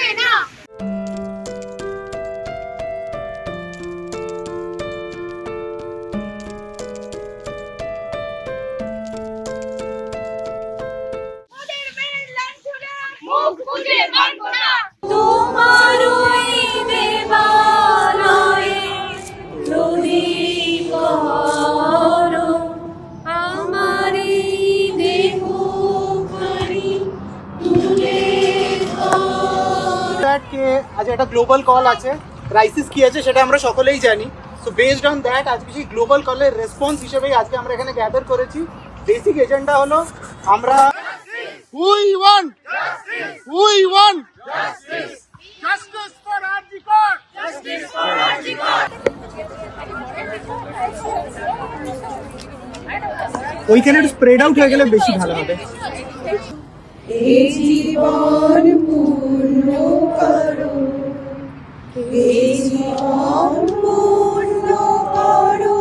হবে না দ্যাট কে আজ একটা গ্লোবাল কল আছে ক্রাইসিস কি আছে সেটা আমরা সকলেই জানি। সো বেসড অন দ্যাট আজকে সেই গ্লোবাল কলের রেসপন্স হিসেবেই আজকে আমরা এখানে গ্যাদার করেছি। বেসিক এজেন্ডা হলো আমরা we won we won justice ওইখানে স্প্রেড আউট হয়ে গেলে বেশি ভালো হবে। জীবন পূর্ণ করো এই জীবন পূর্ণ করো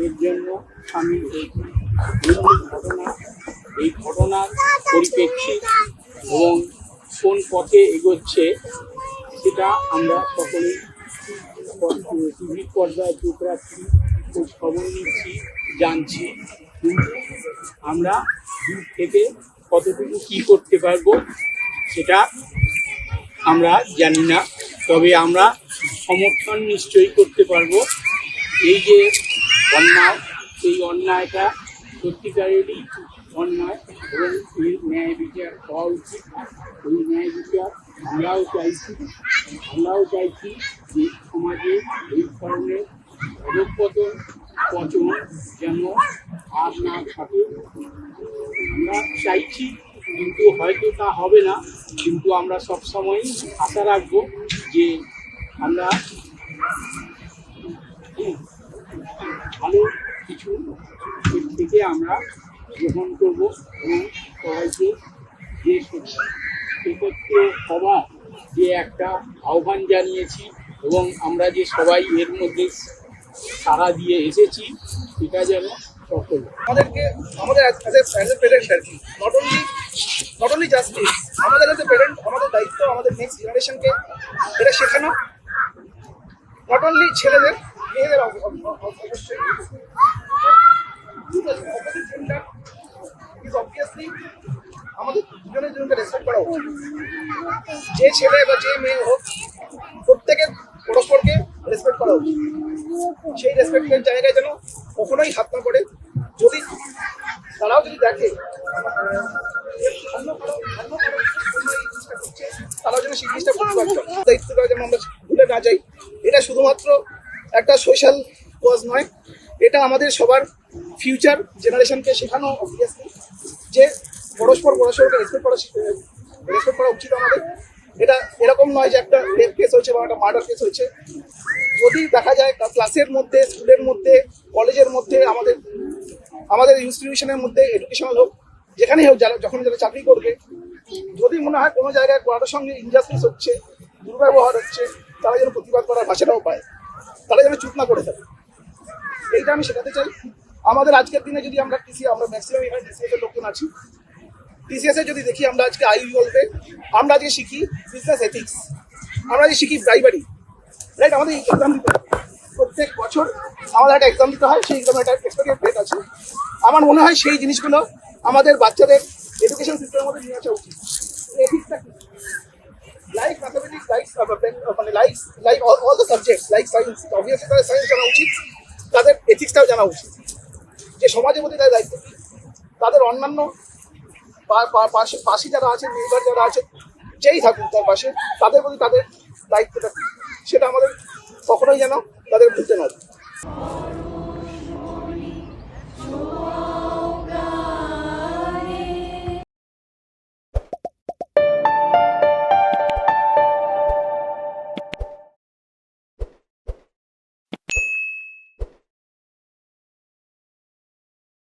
এর জন্য আমি এই ঘটনা এই ঘটনার পরিপ্রেক্ষিত এবং কোন পথে এগোচ্ছে সেটা আমরা সকলেই টিভির পর্দায় চোখ খোঁজ খবর নিচ্ছি জানছি। কিন্তু আমরা দূর থেকে কতটুকু কী করতে পারব সেটা আমরা জানি না। তবে আমরা সমর্থন নিশ্চয়ই করতে পারব। এই যে অন্যায় সেই অন্যায়টা সত্যিকারেরই অন্যায় এবং এর ন্যায় বিচার হওয়া উচিত। ওই ন্যায় বিচার আমরাও চাইছি আমরাও চাইছি যে সমাজে এই ধরনের অধঃপতন পচন যেন আর না থাকে আমরা চাইছি কিন্তু হয়তো তা হবে না। কিন্তু আমরা সবসময় আশা রাখব যে আমরা ভালো কিছু থেকে আমরা গ্রহণ করব এবং সবাইকে যে একত্র হওয়া যে একটা আহ্বান জানিয়েছি এবং আমরা যে সবাই এর মধ্যে সাড়া দিয়ে এসেছি এটা যেন আমাদের অ্যাজ এ আর কি নট নট আমাদের আমাদের দায়িত্ব, আমাদের জেনারেশনকে শেখানো। নট ছেলেদের, মেয়েদের ইজ আমাদের রেসপেক্ট করা যে ছেলে বা যে মেয়ে হোক, প্রত্যেকের পরস্পরকে রেসপেক্ট করা উচিত। সেই রেসপেক্টের জায়গায় যেন কখনোই হাত না করে যদি তারাও যদি দেখে, তারাও যেন সেই জিনিসটা বুঝতে পারতো। দায়িত্বটা যেন আমরা ভুলে না যাই। এটা শুধুমাত্র একটা সোশ্যাল কজ নয়, এটা আমাদের সবার ফিউচার জেনারেশনকে শেখানো অবভিয়াসলি যে পরস্পর পরস্পরকে রেসপেক্ট করা রেসপেক্ট করা উচিত আমাদের। এটা এরকম নয় যে একটা রেপ কেস হয়েছে বা একটা মার্ডার কেস হয়েছে। যদি দেখা যায় ক্লাসের মধ্যে স্কুলের মধ্যে কলেজের মধ্যে, আমাদের আমাদের ইনস্টিটিউশনের মধ্যে এডুকেশনাল হোক, যেখানেই হোক যারা যখন যারা চাকরি করবে, যদি মনে হয় কোনো জায়গায় কারোর সঙ্গে ইনজাস্টিস হচ্ছে, দুর্ব্যবহার হচ্ছে, তারা যেন প্রতিবাদ করার ভাষাটাও পায়, তারা যেন চুপ না করে থাকে। এইটা আমি শেখাতে চাই। আমাদের আজকের দিনে যদি আমরা টিসি আমরা ম্যাক্সিমাম এখানে টিসিএস এর লোকজন আছি। টিসিএস যদি দেখি আমরা আজকে আইউ বলতে, আমরা আজকে শিখি বিজনেস এথিক্স আমরা আজকে শিখি ব্রাইবারি রাইট আমাদের এক্সাম দিতে। প্রত্যেক বছর আমাদের একটা এক্সাম দিতে হয়, সেই এক্সামের একটা এক্সপেরিয়েন্স ডেট আছে। আমার মনে হয় সেই জিনিসগুলো আমাদের বাচ্চাদের এডুকেশন সিস্টেমের মধ্যে নিয়ে আসা উচিত। এথিক্সটা কি? লাইক ম্যাথামেটিক্স লাইক মানে like like all the subjects like science obviously তাদের সায়েন্স জানা উচিত, তাদের এথিক্সটাও জানা উচিত। যে সমাজের মধ্যে তাদের দায়িত্ব তাদের অন্যান্য পাশে যারা আছে, নির্ভর যারা আছে, যেই থাকুক তার পাশে, তাদের প্রতি তাদের দায়িত্বটা কখনোই যেন তাদের না হয়।